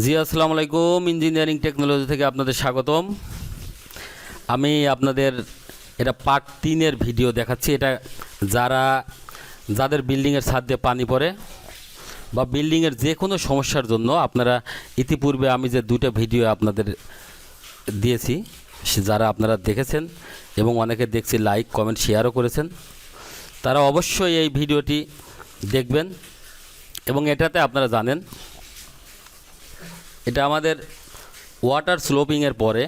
জি আসসালামু আলাইকুম। Engineering technology থেকে আপনাদের স্বাগতম। আমি আপনাদের এটা পার্ট তিনের ভিডিও দেখাচ্ছি। এটা যারা, যাদের বিল্ডিংয়ের ছাদ দিয়ে পানি পড়ে বা বিল্ডিংয়ের যে কোনো সমস্যার জন্য আপনারা ইতিপূর্বে আমি যে দুটো ভিডিও আপনাদের দিয়েছি যারা আপনারা দেখেছেন এবং অনেকে দেখছি লাইক কমেন্ট শেয়ারও করেছেন, তারা অবশ্যই এই ভিডিওটি দেখবেন এবং এটাতে আপনারা জানেন এটা আমাদের ওয়াটার স্লোপিংয়ের পরে।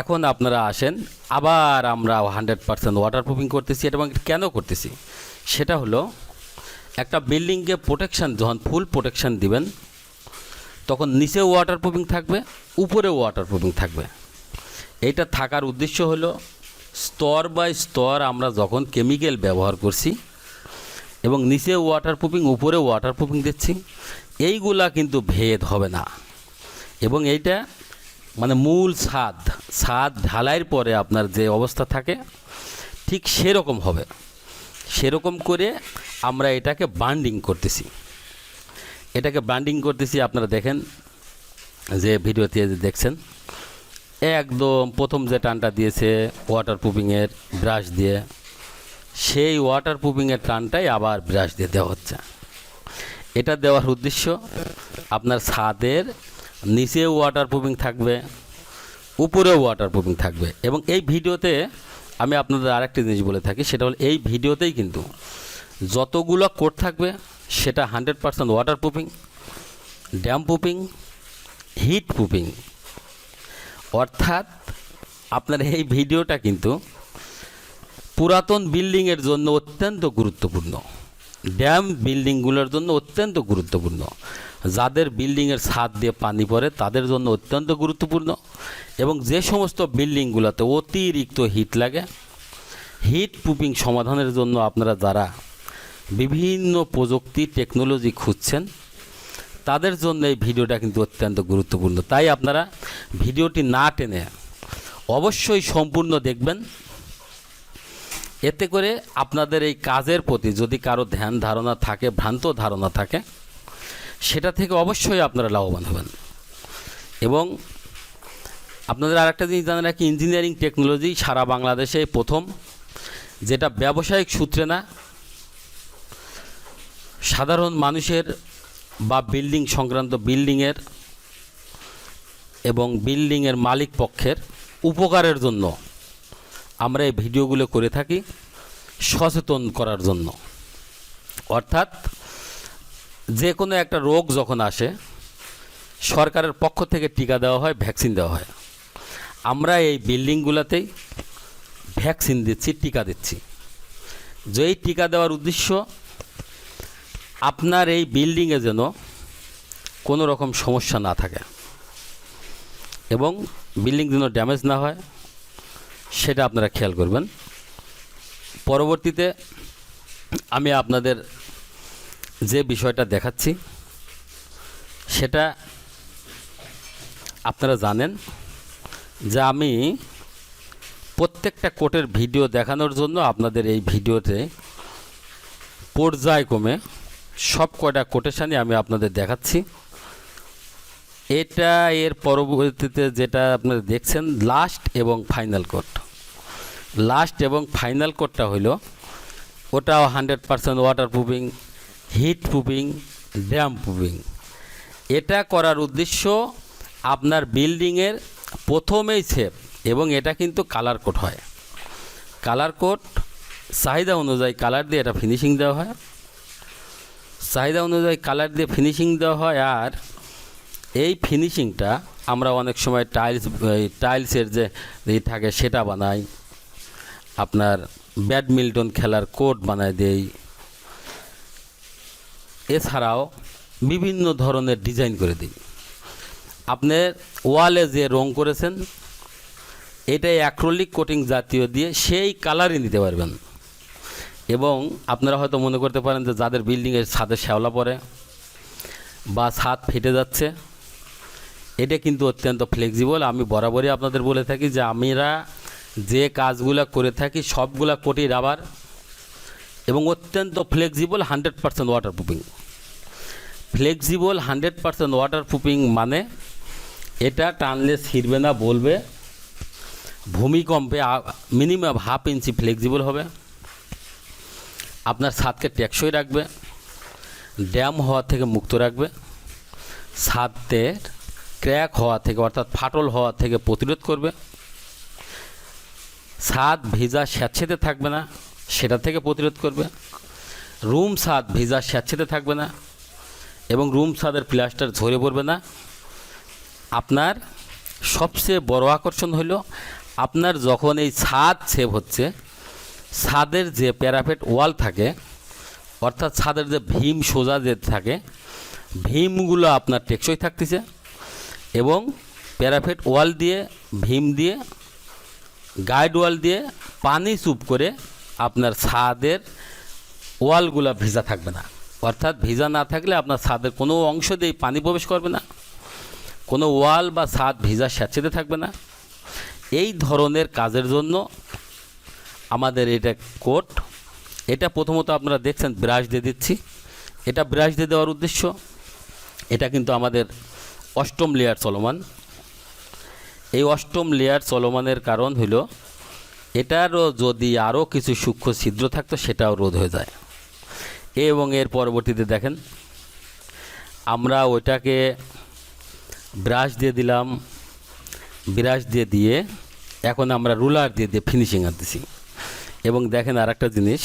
এখন আপনারা আসেন, আবার আমরা হান্ড্রেড পার্সেন্ট ওয়াটার প্রুফিং করতেছি এটা এবং কেন করতেছি? সেটা হলো, একটা বিল্ডিংকে প্রোটেকশান যখন ফুল প্রোটেকশান দিবেন, তখন নিচেও ওয়াটার প্রুফিং থাকবে উপরেও ওয়াটার প্রুফিং থাকবে। এইটা থাকার উদ্দেশ্য হলো, স্তর বাই স্তর আমরা যখন কেমিক্যাল ব্যবহার করছি, এবং নিচে ওয়াটার প্রুফিং উপরে ওয়াটার প্রুফিং দিচ্ছি এইগুলা কিন্তু ভেদ হবে না। এবং এইটা মানে মূল ছাদ ছাদ ঢালাইয়ের পরে আপনার যে অবস্থা থাকে, ঠিক সেরকম হবে। সেরকম করে আমরা এটাকে বান্ডিং করতেছি। এটাকে বান্ডিং করতেছি, আপনারা দেখেন যে ভিডিওতে যে দেখছেন, একদম প্রথম যে টানটা দিয়েছে ওয়াটার প্রুফিংয়ের ব্রাশ দিয়ে, সেই ওয়াটার প্রুফিংয়ের টানটাই আবার ব্রাশ দিয়ে দেওয়া হচ্ছে। এটা দেওয়ার উদ্দেশ্য আপনার ছাদের নিচেও ওয়াটার প্রুফিং থাকবে, উপরেও ওয়াটার প্রুফিং থাকবে। এবং এই ভিডিওতে আমি আপনাদের আরেকটি জিনিস বলে থাকি, সেটা হলো এই ভিডিওতেই কিন্তু যতগুলো কোড থাকবে, সেটা hundred percent waterproofing damp proofing heat proofing অর্থাৎ আপনার এই ভিডিওটা কিন্তু পুরাতন বিল্ডিংয়ের জন্য অত্যন্ত গুরুত্বপূর্ণ। ড্যাম বিল্ডিংগুলোর জন্য অত্যন্ত গুরুত্বপূর্ণ। যাদের বিল্ডিংয়ের ছাদ দিয়ে পানি পড়ে, তাদের জন্য অত্যন্ত গুরুত্বপূর্ণ। এবং যে সমস্ত বিল্ডিংগুলোতে অতিরিক্ত হিট লাগে, হিট প্রুফিং সমাধানের জন্য আপনারা যারা বিভিন্ন প্রযুক্তি, টেকনোলজি খুঁজছেন, তাদের জন্য এই ভিডিওটা কিন্তু অত্যন্ত গুরুত্বপূর্ণ। তাই আপনারা ভিডিওটি না টেনে অবশ্যই সম্পূর্ণ দেখবেন। এতে করে আপনাদের এই কাজের প্রতি যদি কারও ধ্যান ধারণা থাকে, ভ্রান্ত ধারণা থাকে, সেটা থেকে অবশ্যই আপনারা লাভবান হবেন। এবং আপনাদের আরেকটা জিনিস জানেন রাখি ইঞ্জিনিয়ারিং টেকনোলজি সারা বাংলাদেশে প্রথম, যেটা ব্যবসায়িক সূত্রে না, সাধারণ মানুষের বা বিল্ডিং সংক্রান্ত বিল্ডিংয়ের এবং বিল্ডিংয়ের মালিক পক্ষের উপকারের জন্য আমরা এই ভিডিওগুলো করে থাকি সচেতন করার জন্য। অর্থাৎ যে কোনো একটা রোগ যখন আসে, সরকারের পক্ষ থেকে টিকা দেওয়া হয়, ভ্যাকসিন দেওয়া হয়। আমরা এই বিল্ডিংগুলোতেই ভ্যাকসিন দিচ্ছি, টিকা দিচ্ছি। যে এই টিকা দেওয়ার উদ্দেশ্য, আপনার এই বিল্ডিংয়ে যেন কোনো রকম সমস্যা না থাকে এবং বিল্ডিং যেন ড্যামেজ না হয় সেটা আপনারা খেয়াল করবেন। পরবর্তীতে আমি আপনাদের যে বিষয়টা দেখাচ্ছি, সেটা আপনারা জানেন যে আমি প্রত্যেকটা কোটের ভিডিও দেখানোর জন্য আপনাদের এই ভিডিওতে পর্যায়ক্রমে সব কয়টা কোটেশানই আমি আপনাদের দেখাচ্ছি। এটা এর পরবর্তীতে যেটা আপনারা দেখছেন লাস্ট এবং ফাইনাল কোট লাস্ট এবং ফাইনাল কোটটা হইল, ওটাও hundred percent waterproofing heat proofing damp proofing এটা করার উদ্দেশ্য আপনার বিল্ডিংয়ের প্রথমেই সেপ এবং এটা কিন্তু কালার কোট হয়। কালার কোট চাহিদা অনুযায়ী কালার দিয়ে এটা ফিনিশিং দেওয়া হয়। চাহিদা অনুযায়ী কালার দিয়ে ফিনিশিং দেওয়া হয় আর এই ফিনিশিংটা আমরা অনেক সময় টাইলস টাইলসের যে থাকে সেটা বানাই। আপনার ব্যাডমিন্টন খেলার কোর্ট বানায় দেই। এছাড়াও বিভিন্ন ধরনের ডিজাইন করে দিই। আপনি ওয়ালে যে রং করেছেন এটা অ্যাক্রোলিক কোটিং জাতীয় দিয়ে সেই কালারই নিতে পারবেন। এবং আপনারা হয়তো মনে করতে পারেন যে যাদের বিল্ডিংয়ের ছাদে শ্যাওলা পড়ে বা ছাদ ফেটে যাচ্ছে এটা কিন্তু অত্যন্ত ফ্লেক্সিবল আমি বরাবরই আপনাদের বলে থাকি যে আমরা যে কাজগুলো করে থাকি, সবগুলা কোটি রাবার এবং অত্যন্ত flexible hundred percent waterproofing flexible hundred percent waterproofing মানে এটা টানলে ছিঁড়বে না, বলবে ভূমিকম্পে মিনিমাম হাফ ইঞ্চি ফ্লেক্সিবল হবে। আপনার ছাদকে টেকসই রাখবে ড্যাম হওয়া থেকে মুক্ত রাখবে। ছাদের ক্র্যাক হওয়া থেকে, অর্থাৎ ফাটল হওয়া থেকে প্রতিরোধ করবে। ছাদ ভিজা স্যাঁতসেতে থাকবে না, সেটা থেকে প্রতিরোধ করবে। রুম ছাদ ভিজা স্যাঁতসেতে থাকবে না এবং রুম ছাদের প্লাস্টার ঝরে পড়বে না। আপনার সবচেয়ে বড় আকর্ষণ হলো আপনার যখন এই ছাদ সেভ হচ্ছে ছাদের যে প্যারাপেট ওয়াল থাকে, অর্থাৎ ছাদের যে ভীম সোজা যে থাকে, ভীমগুলো আপনার টেকসই থাকতেছে। এবং প্যারাফেট ওয়াল দিয়ে, ভীম দিয়ে, গাইড ওয়াল দিয়ে পানি চুপ করে আপনার ছাদের ওয়ালগুলো ভিজা থাকবে না। অর্থাৎ ভিজা না থাকলে আপনার ছাদের কোনো অংশ দিয়ে পানি প্রবেশ করবে না। কোনো ওয়াল বা ছাদ ভিজা স্যাঁচেতে থাকবে না। এই ধরনের কাজের জন্য আমাদের এটা কোট এটা প্রথমত আপনারা দেখছেন, ব্রাশ দিয়ে দিচ্ছি। এটা ব্রাশ দিয়ে দেওয়ার উদ্দেশ্য। এটা কিন্তু আমাদের অষ্টম লেয়ার চলমান। এই অষ্টম লেয়ার চলমানের কারণ হলো এটারও যদি আরও কিছু সূক্ষ্ম ছিদ্র থাকতো, সেটাও রোধ হয়ে যায়। এবং এর পরবর্তীতে দেখেন, আমরা ওইটাকে ব্রাশ দিয়ে দিলাম ব্রাশ দিয়ে দিয়ে এখন আমরা রুলার দিয়ে দিয়ে ফিনিশিং আনতেছি। এবং দেখেন আর একটা জিনিস,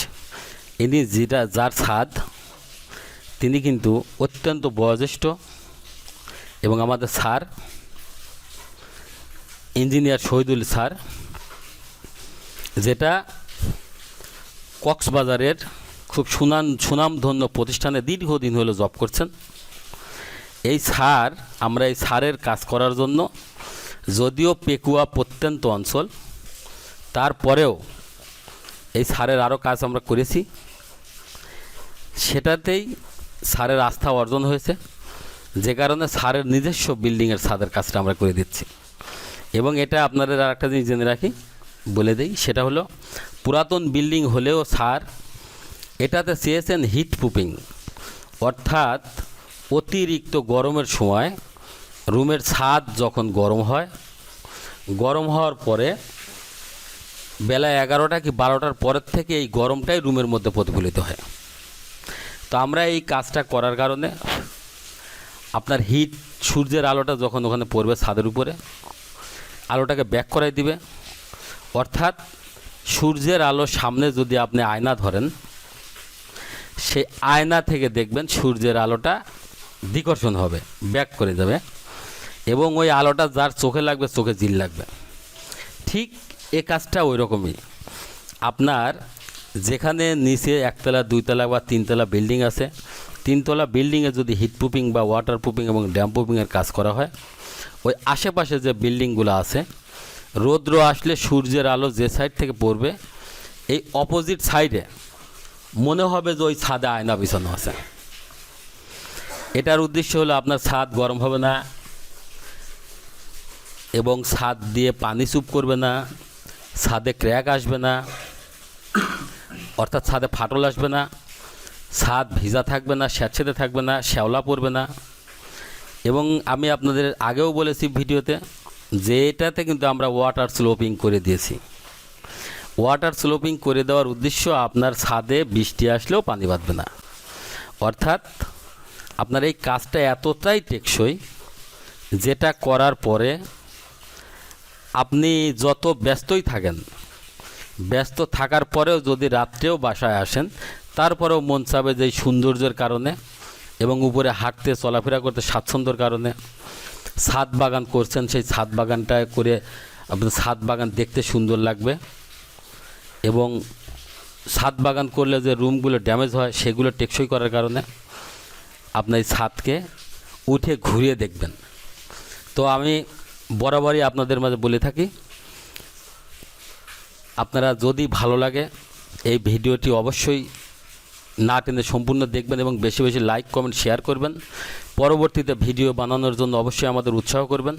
ইনি যেটা, যার ছাদ, তিনি কিন্তু অত্যন্ত বয়োজ্যেষ্ঠ এবং আমাদের স্যার, ইঞ্জিনিয়ার শহীদুল স্যার, যেটা কক্সবাজারের খুব সুনাম, সুনামধন্য প্রতিষ্ঠানে দীর্ঘদিন হলো জব করছেন। এই সার আমরা এই সারের কাজ করার জন্য যদিও পেকুয়া প্রত্যন্ত অঞ্চল, তারপরেও এই সারের আরও কাজ আমরা করেছি। সেটাতেই সারের আস্থা অর্জন হয়েছে। যে কারণে সারের নিজস্ব বিল্ডিংয়ের ছাদের কাজটা আমরা করে দিচ্ছি। এবং এটা আপনাদের আর একটা জিনিস জেনে রাখি, বলে দিই, সেটা হলো পুরাতন বিল্ডিং হলেও সার, এটাতে চেয়েছেন হিট প্রুফিং অর্থাৎ অতিরিক্ত গরমের সময় রুমের ছাদ যখন গরম হয়, গরম হওয়ার পরে বেলা এগারোটা কি বারোটার পরের থেকে এই গরমটাই রুমের মধ্যে প্রতিফলিত হয়। তো আমরা এই কাজটা করার কারণে আপনার হিট সূর্যের আলোটা যখন ওখানে পড়বে ছাদের উপরে, আলোটাকে ব্যাক করাই দিবে। অর্থাৎ সূর্যের আলো সামনে যদি আপনি আয়না ধরেন, সেই আয়না থেকে দেখবেন সূর্যের আলোটা বিকর্ষণ হবে ব্যাক করে যাবে এবং ওই আলোটা যার চোখে লাগবে, চোখে জিল লাগবে। ঠিক এ কাজটা ওই রকমই। আপনার যেখানে নিচে একতলা, দুইতলা বা তিনতলা বিল্ডিং আছে তিনতলা বিল্ডিংয়ে যদি হিট বা ওয়াটার প্রুফিং এবং ড্যাম প্রুফিংয়ের কাজ করা হয়, ওই আশেপাশে যে বিল্ডিংগুলো আছে, রৌদ্র আসলে সূর্যের আলো যে সাইড থেকে পড়বে, এই অপোজিট সাইডে মনে হবে যে ওই ছাদে আয়না বিছানো আছে। এটার উদ্দেশ্য হলো আপনার ছাদ গরম হবে না এবং ছাদ দিয়ে পানি চুপ করবে না, ছাদে ক্র্যাক আসবে না, অর্থাৎ ছাদে ফাটল আসবে না। ছাদ ভিজা থাকবে না, স্যাঁতসেতে থাকবে না, শ্যাওলা পড়বে না। এবং আমি আপনাদের আগেও বলেছি ভিডিওতে যে এটাতে কিন্তু আমরা ওয়াটার স্লোপিং করে দিয়েছি। ওয়াটার স্লোপিং করে দেওয়ার উদ্দেশ্য আপনার ছাদে বৃষ্টি আসলেও পানি বাঁধবে না। অর্থাৎ আপনার এই কাজটা এতটাই টেকসই যেটা করার পরে আপনি যত ব্যস্তই থাকেন, ব্যস্ত থাকার পরেও যদি রাত্রেও বাসায় আসেন তারপরেও মন চাবে যে সৌন্দর্যের কারণে এবং উপরে হাঁটতে, চলাফেরা করতে স্বাচ্ছন্দ্যর কারণে। ছাদ বাগান করছেন, সেই ছাদ বাগানটা করে আপনার ছাদ বাগান দেখতে সুন্দর লাগবে। এবং ছাদ বাগান করলে যে রুমগুলো ড্যামেজ হয়, সেগুলো টেকসই করার কারণে আপনার এই ছাদকে উঠে ঘুরিয়ে দেখবেন। তো আমি বরাবরই আপনাদের মাঝে বলে থাকি, আপনারা যদি ভালো লাগে এই ভিডিওটি অবশ্যই না টেনে সম্পূর্ণ দেখবেন এবং বেশি বেশি লাইক কমেন্ট শেয়ার করবেন। পরবর্তীতে ভিডিও বানানোর জন্য অবশ্যই আমাদের উৎসাহ করবেন।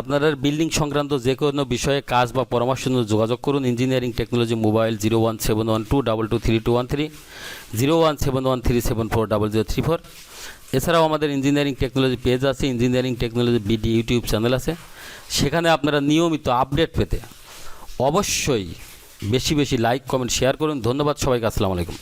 আপনাদের বিল্ডিং সংক্রান্ত যে কোনো বিষয়ে কাজ বা পরামর্শ জন্য যোগাযোগ করুন। Engineering technology mobile zero one seven one two double two three two one three zero one seven one three seven four double zero three four এছাড়াও আমাদের ইঞ্জিনিয়ারিং টেকনোলজি পেজ আছে engineering technology BD YouTube channel আছে। সেখানে আপনারা নিয়মিত update পেতে অবশ্যই বেশি বেশি লাইক কমেন্ট শেয়ার করুন। ধন্যবাদ সবাইকে, আসসালামু আলাইকুম।